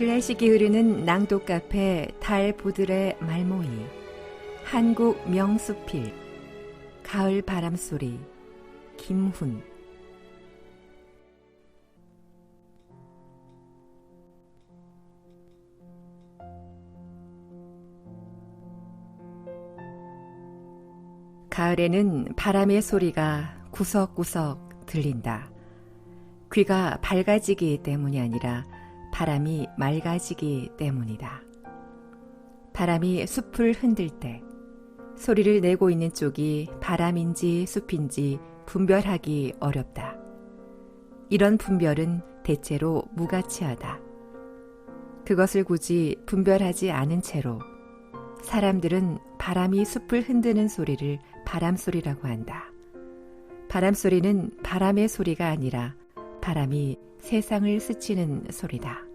클래식이 흐르는 낭독 카페 달 보들의 말모이 한국 명수필 가을 바람 소리 김훈 가을에는 바람의 소리가 구석구석 들린다. 귀가 밝아지기 때문이 아니라 바람이 맑아지기 때문이다. 바람이 숲을 흔들 때 소리를 내고 있는 쪽이 바람인지 숲인지 분별하기 어렵다. 이런 분별은 대체로 무가치하다. 그것을 굳이 분별하지 않은 채로 사람들은 바람이 숲을 흔드는 소리를 바람소리라고 한다. 바람소리는 바람의 소리가 아니라 바람이 세상을 스치는 소리다.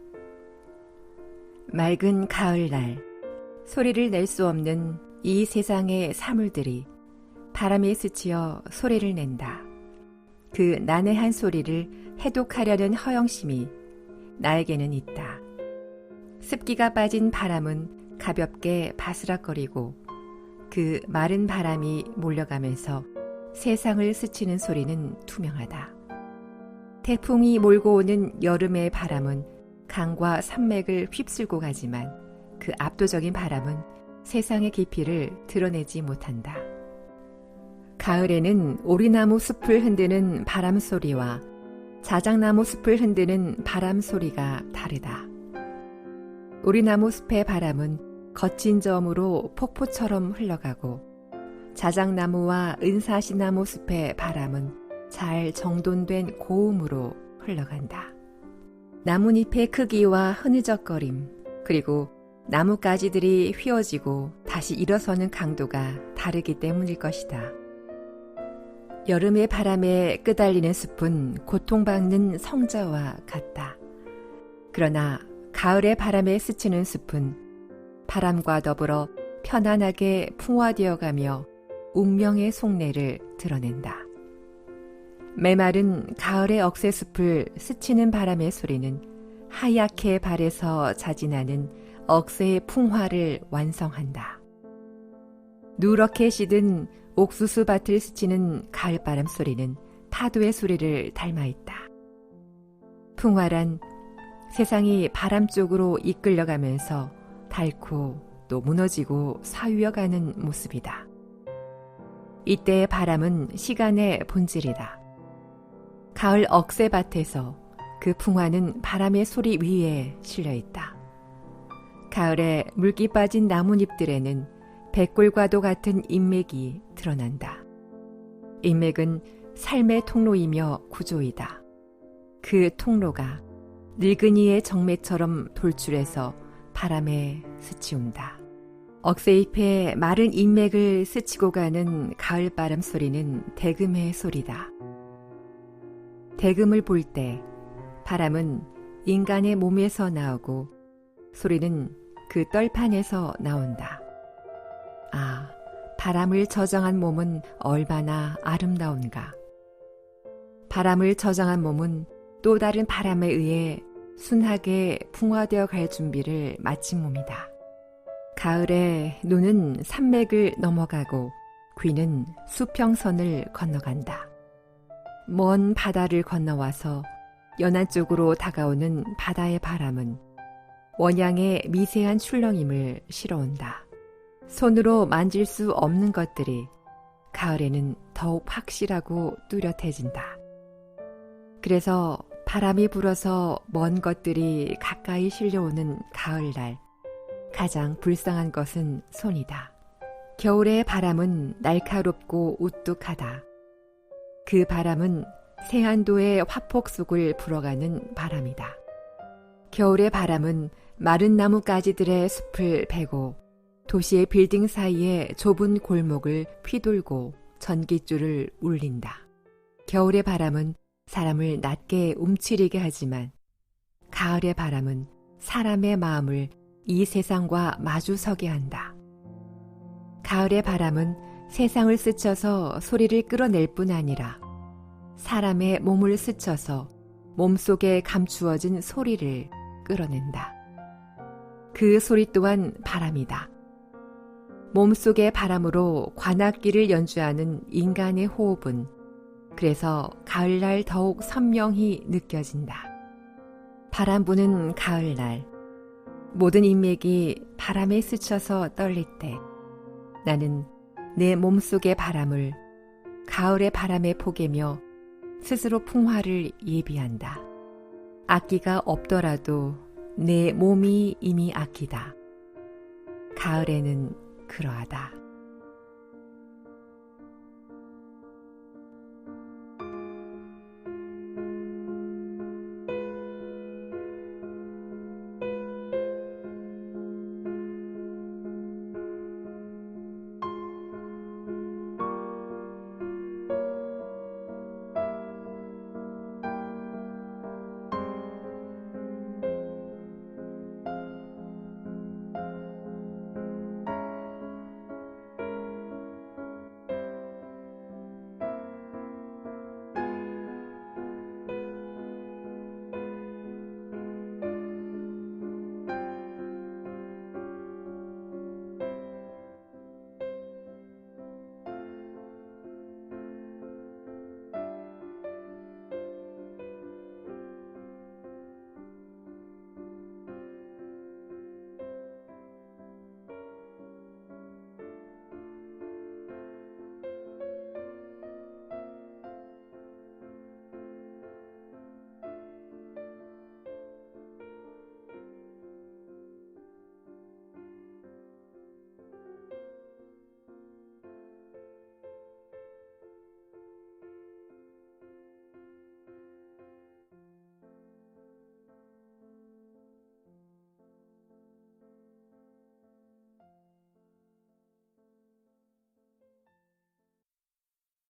맑은 가을날, 소리를 낼 수 없는 이 세상의 사물들이 바람에 스치어 소리를 낸다. 그 난해한 소리를 해독하려는 허영심이 나에게는 있다. 습기가 빠진 바람은 가볍게 바스락거리고 그 마른 바람이 몰려가면서 세상을 스치는 소리는 투명하다. 태풍이 몰고 오는 여름의 바람은 강과 산맥을 휩쓸고 가지만 그 압도적인 바람은 세상의 깊이를 드러내지 못한다. 가을에는 오리나무 숲을 흔드는 바람 소리와 자작나무 숲을 흔드는 바람 소리가 다르다. 오리나무 숲의 바람은 거친 점으로 폭포처럼 흘러가고 자작나무와 은사시나무 숲의 바람은 잘 정돈된 고음으로 흘러간다. 나뭇잎의 크기와 흐느적거림, 그리고 나뭇가지들이 휘어지고 다시 일어서는 강도가 다르기 때문일 것이다. 여름의 바람에 끄달리는 숲은 고통받는 성자와 같다. 그러나 가을의 바람에 스치는 숲은 바람과 더불어 편안하게 풍화되어 가며 운명의 속내를 드러낸다. 메마른 가을의 억새숲을 스치는 바람의 소리는 하얗게 발에서 자진하는 억새의 풍화를 완성한다. 누렇게 시든 옥수수 밭을 스치는 가을바람 소리는 파도의 소리를 닮아 있다. 풍화란 세상이 바람 쪽으로 이끌려가면서 닳고 또 무너지고 사유어가는 모습이다. 이때의 바람은 시간의 본질이다. 가을 억새밭에서 그 풍화는 바람의 소리 위에 실려 있다. 가을에 물기 빠진 나뭇잎들에는 백골과도 같은 인맥이 드러난다. 인맥은 삶의 통로이며 구조이다. 그 통로가 늙은이의 정매처럼 돌출해서 바람에 스치운다. 억새잎에 마른 인맥을 스치고 가는 가을 바람 소리는 대금의 소리다. 대금을 볼 때 바람은 인간의 몸에서 나오고 소리는 그 떨판에서 나온다. 아, 바람을 저장한 몸은 얼마나 아름다운가. 바람을 저장한 몸은 또 다른 바람에 의해 순하게 풍화되어 갈 준비를 마친 몸이다. 가을에 눈은 산맥을 넘어가고 귀는 수평선을 건너간다. 먼 바다를 건너와서 연안 쪽으로 다가오는 바다의 바람은 원양의 미세한 출렁임을 실어온다. 손으로 만질 수 없는 것들이 가을에는 더욱 확실하고 뚜렷해진다. 그래서 바람이 불어서 먼 것들이 가까이 실려오는 가을날, 가장 불쌍한 것은 손이다. 겨울의 바람은 날카롭고 우뚝하다. 그 바람은 세안도의 화폭 속을 불어가는 바람이다. 겨울의 바람은 마른 나뭇가지들의 숲을 베고 도시의 빌딩 사이에 좁은 골목을 휘돌고 전깃줄을 울린다. 겨울의 바람은 사람을 낮게 움츠리게 하지만 가을의 바람은 사람의 마음을 이 세상과 마주서게 한다. 가을의 바람은 세상을 스쳐서 소리를 끌어낼 뿐 아니라 사람의 몸을 스쳐서 몸속에 감추어진 소리를 끌어낸다. 그 소리 또한 바람이다. 몸속의 바람으로 관악기를 연주하는 인간의 호흡은 그래서 가을날 더욱 선명히 느껴진다. 바람 부는 가을날, 모든 인맥이 바람에 스쳐서 떨릴 때 나는 내 몸속의 바람을 가을의 바람에 포개며 스스로 풍화를 예비한다. 악기가 없더라도 내 몸이 이미 악기다. 가을에는 그러하다.